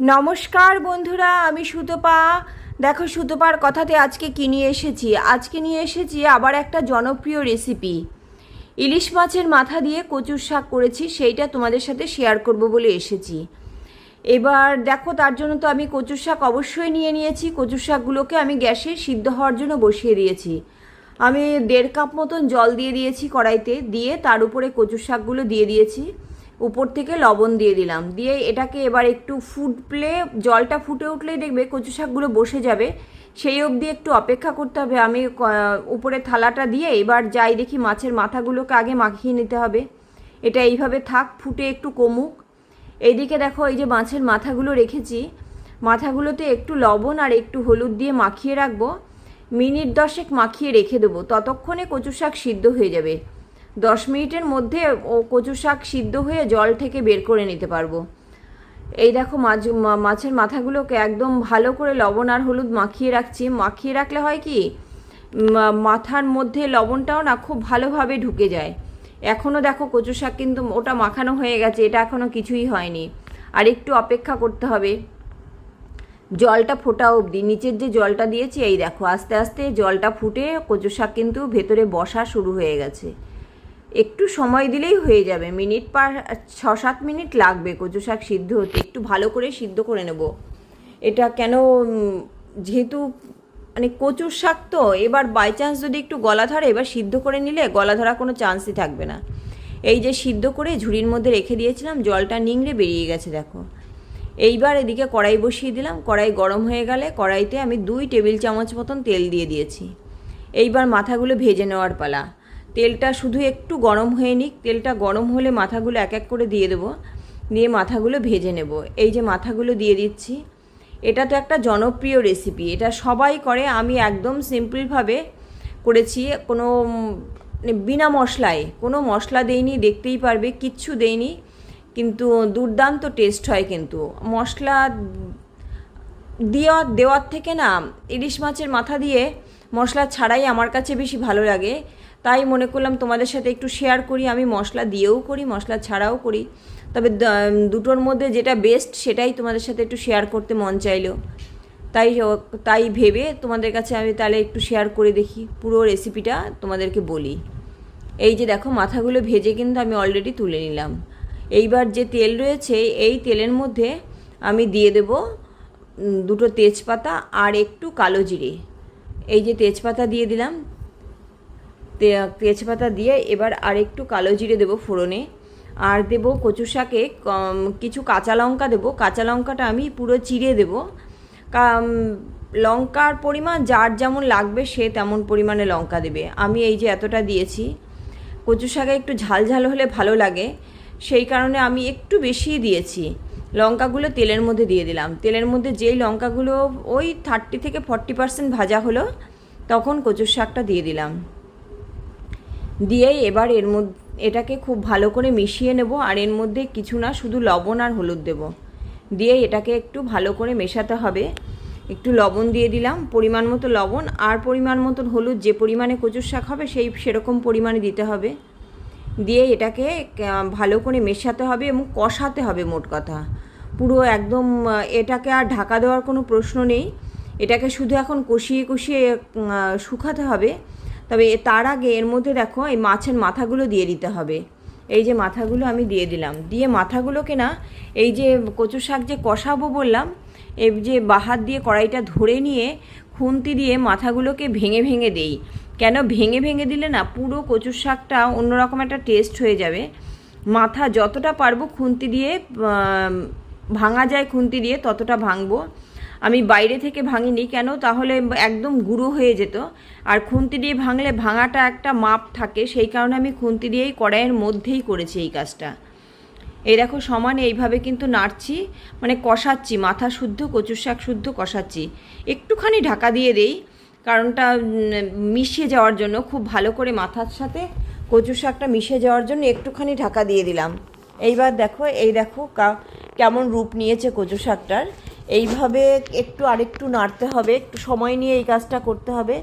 নমস্কার বন্ধুরা, আমি সুতপা। দেখো সুতপার কথাতে আজকে কি নিয়ে এসেছি? আজকে নিয়ে এসেছি আবার একটা জনপ্রিয় রেসিপি ইলিশ মাছের মাথা দিয়ে কচুর শাক করেছি, সেইটা তোমাদের সাথে শেয়ার করব বলে এসেছি। এবার দেখো, তার জন্য তো আমি কচুর শাক অবশ্যই নিয়ে নিয়েছি। কচুর শাকগুলোকে আমি গ্যাসে সিদ্ধ হওয়ার জন্য বসিয়ে দিয়েছি। আমি দেড় কাপ মতন জল দিয়ে দিয়েছি কড়াইতে, দিয়ে তার উপরে কচুর শাকগুলো দিয়ে দিয়েছি। উপর থেকে লবণ দিয়ে দিলাম। দিয়ে এটাকে এবার একটু ফুটলে, জলটা ফুটে উঠলেই দেখবে কচু শাকগুলো বসে যাবে। সেই অবধি একটু অপেক্ষা করতে হবে। আমি উপরে থালাটা দিয়ে এবার যাই দেখি মাছের মাথাগুলোকে আগে মাখিয়ে নিতে হবে। এটা এইভাবে থাক, ফুটে একটু কমুক। এইদিকে দেখো এই যে মাছের মাথাগুলো রেখেছি। মাথাগুলোতে একটু লবণ আর একটু হলুদ দিয়ে মাখিয়ে রাখব। মিনিট দশেক মাখিয়ে রেখে দেবো। ততক্ষণে কচু শাক সিদ্ধ হয়ে যাবে। দশ মিনিটের মধ্যে ও কচু শাক সিদ্ধ হয়ে জল থেকে বের করে নিতে পারব। এই দেখো মাছ মাছের মাথাগুলোকে একদম ভালো করে লবণ আর হলুদ মাখিয়ে রাখছি। মাখিয়ে রাখলে হয় কি? মাথার মধ্যে লবণটাও না খুব ভালোভাবে ঢুকে যায়। এখনও দেখো কচু শাক কিন্তু ওটা মাখানো হয়ে গেছে, এটা এখনও কিছুই হয়নি। আর একটু অপেক্ষা করতে হবে। জলটা ফোটা অবধি, নিচের যে জলটা দিয়েছি, এই দেখো আস্তে আস্তে জলটা ফুটে কচু শাক কিন্তু ভেতরে বসা শুরু হয়ে গেছে। একটু সময় দিলেই হয়ে যাবে। মিনিট পার ছ সাত মিনিট লাগবে কচু শাক সিদ্ধ হতে। একটু ভালো করে সিদ্ধ করে নেব। এটা কেন যেহেতু মানে কচুর শাক তো, এবার বাই চান্স যদি একটু গলা ধরে, এবার সিদ্ধ করে নিলে গলা ধরা কোনো চান্সই থাকবে না। এই যে সিদ্ধ করে ঝুড়ির মধ্যে রেখে দিয়েছিলাম, জলটা নিংড়ে বেরিয়ে গেছে, দেখো। এইবার এদিকে কড়াই বসিয়ে দিলাম। কড়াই গরম হয়ে গেলে কড়াইতে আমি দুই টেবিল চামচ মতন তেল দিয়ে দিয়েছি। এইবার মাথাগুলো ভেজে নেওয়ার পালা। তেলটা শুধু একটু গরম হয়ে নিক, তেলটা গরম হলে মাথাগুলো এক এক করে দিয়ে দেবো, দিয়ে মাথাগুলো ভেজে নেব। এই যে মাথাগুলো দিয়ে দিচ্ছি, এটা তো একটা জনপ্রিয় রেসিপি এটা সবাই করে। আমি একদম সিম্পলভাবে করেছি, কোনো মানে বিনা মশলায়, কোনো মশলা দেইনি, দেখতেই পারবে, কিচ্ছু দেইনি, কিন্তু দুর্দান্ত টেস্ট হয় কিন্তু। মশলা দেওয়া দেওয়ার থেকে না, ইলিশ মাছের মাথা দিয়ে মশলা ছাড়াই আমার কাছে বেশি ভালো লাগে। তাই মনে করলাম তোমাদের সাথে একটু শেয়ার করি, আমি মশলা দিয়েও করি, মশলা ছাড়াও করি। তবে দুটোর মধ্যে যেটা বেস্ট সেটাই তোমাদের সাথে একটু শেয়ার করতে মন চাইলো। তাই তাই ভেবে তোমাদের কাছে আমি তাহলে একটু শেয়ার করে দেখি, পুরো রেসিপিটা তোমাদেরকে বলি। এই যে দেখো, মাথাগুলো ভেজে কিন্তু আমি অলরেডি তুলে নিলাম। এইবার যে তেল রয়েছে, এই তেলের মধ্যে আমি দিয়ে দেব দুটো তেজপাতা আর একটু কালো জিরে। এই যে তেজপাতা দিয়ে দিলাম তেজপাতা দিয়ে এবার আর একটু কালো জিরে দেবো ফোড়নে। আর দেব কচু শাকে কিছু কাঁচা লঙ্কা দেবো। কাঁচা লঙ্কাটা আমি পুরো চিড়ে দেবো। লঙ্কার পরিমাণ যার যেমন লাগবে সে তেমন পরিমাণে লঙ্কা দেবে। আমি এই যে এতটা দিয়েছি। কচু শাকে একটু ঝাল ঝাল হলে ভালো লাগে। সেই কারণে আমি একটু বেশিই দিয়েছি। লঙ্কাগুলো তেলের মধ্যে দিয়ে দিলাম। তেলের মধ্যে যেই লঙ্কাগুলো, ওই থার্টি থেকে ফর্টি পার্সেন্ট ভাজা হলো, তখন কচুর শাকটা দিয়ে দিলাম। দিয়ে এবার এর মধ্যে, এটাকে খুব ভালো করে মিশিয়ে নেব আর এর মধ্যে কিছু না, শুধু লবণ আর হলুদ দেব। দিয়ে এটাকে একটু ভালো করে মেশাতে হবে। একটু লবণ দিয়ে দিলাম, পরিমাণ মতো লবণ আর পরিমাণ মতো হলুদ, যে পরিমাণে কচুর শাক হবে সেই সেরকম পরিমাণে দিতে হবে। দিয়ে এটাকে ভালো করে মেশাতে হবে এবং কষাতে হবে মোট কথা। পুরো একদম এটাকে আর ঢাকা দেওয়ার কোনো প্রশ্ন নেই। এটাকে শুধু এখন কষিয়ে কষিয়ে শুকাতে হবে। তবে তার আগে এর মধ্যে দেখো, এই মাছের মাথাগুলো দিয়ে দিতে হবে। এই যে মাথাগুলো আমি দিয়ে দিলাম। দিয়ে মাথাগুলোকে না, এই যে কচু শাক যে কষাবো বললাম, এই যে বাহার দিয়ে কড়াইটা ধরে নিয়ে খুন্তি দিয়ে মাথাগুলোকে ভেঙে ভেঙে দেই। কেন ভেঙে ভেঙে দিলে না, পুরো কচুর শাকটা অন্যরকম একটা টেস্ট হয়ে যাবে। মাথা যতটা পারব খুন্তি দিয়ে ভাঙা যায় খুন্তি দিয়ে, ততটা ভাঙবো। আমি বাইরে থেকে ভাঙিনি কেন? তাহলে একদম গুঁড়ো হয়ে যেত। আর খুন্তি দিয়ে ভাঙলে ভাঙাটা একটা মাপ থাকে, সেই কারণে আমি খুন্তি দিয়েই কড়াইয়ের মধ্যেই করেছি এই কাজটা। এই দেখো, সমানে এইভাবে কিন্তু নাড়ছি মানে কষাচ্ছি, মাথা শুদ্ধ, কচুর শাক শুদ্ধ কষাচ্ছি। একটুখানি ঢাকা দিয়ে দেই, কারণটা মিশে যাওয়ার জন্য, খুব ভালো করে মাথার সাথে কচুর শাকটা মিশে যাওয়ার জন্য একটুখানি ঢাকা দিয়ে দিলাম। এইবার দেখো, এই দেখো কেমন রূপ নিয়েছে কচু শাকটার। এইভাবে একটু আরেকটু নাড়তে হবে, একটু সময় নিয়ে এই কাজটা করতে হবে।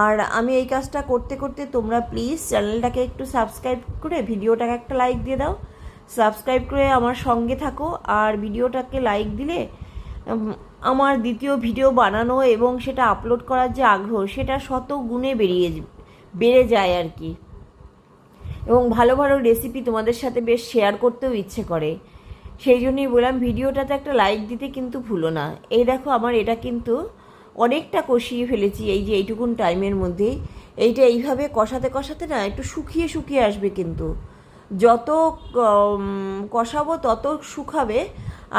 আর আমি এই কাজটা করতে করতে তোমরা প্লিজ চ্যানেলটাকে একটু সাবস্ক্রাইব করে ভিডিওটাকে একটা লাইক দিয়ে দাও। সাবস্ক্রাইব করে আমার সঙ্গে থাকো আর ভিডিওটাকে লাইক দিলে আমার দ্বিতীয় ভিডিও বানানো এবং সেটা আপলোড করার যে আগ্রহ, সেটা শত গুণে বেরিয়ে বেড়ে যায় আর কি। এবং ভালো ভালো রেসিপি তোমাদের সাথে বেশ শেয়ার করতেও ইচ্ছে করে। সেই জন্যই বললাম, ভিডিওটাতে একটা লাইক দিতে কিন্তু ভুলো না। এই দেখো আমার এটা কিন্তু অনেকটা কষিয়ে ফেলেছি এই যে এইটুকুন টাইমের মধ্যেই এইটা এইভাবে কষাতে কষাতে না একটু শুকিয়ে শুকিয়ে আসবে কিন্তু। যত কষাবো তত শুকাবে।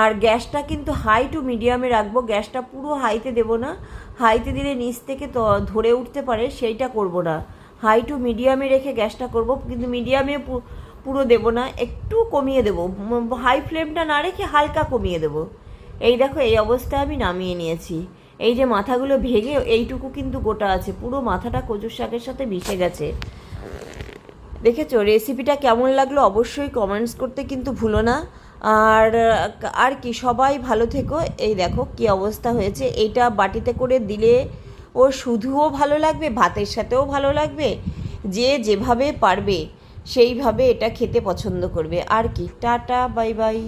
আর গ্যাসটা কিন্তু হাই টু মিডিয়ামে রাখব। গ্যাসটা পুরো হাইতে দেবো না। হাইতে দিলে নিচ থেকে তো ধরে উঠতে পারে, সেইটা করব না। হাই টু মিডিয়ামে রেখে গ্যাসটা করব। কিন্তু মিডিয়ামে পুরো দেবো না, একটু কমিয়ে দেবো। হাই ফ্লেমটা না রেখে হালকা কমিয়ে দেবো। এই দেখো, এই অবস্থায় আমি নামিয়ে নিয়েছি। এই যে মাথাগুলো ভেঙে এইটুকু কিন্তু গোটা আছে, পুরো মাথাটা কচুর শাকের সাথে মিশে গেছে। দেখেছ রেসিপিটা কেমন লাগল অবশ্যই কমেন্টস করতে কিন্তু ভুলো না। আর আর কি, সবাই ভালো থেকো। এই দেখো কি অবস্থা হয়েছে। এইটা বাটিতে করে দিলে ও শুধুও ভালো লাগবে, ভাতের সাথেও ভালো লাগবে, যে যেভাবে পারবে। সেইভাবে এটা খেতে পছন্দ করবে। আর কি টাটা বাই বাই।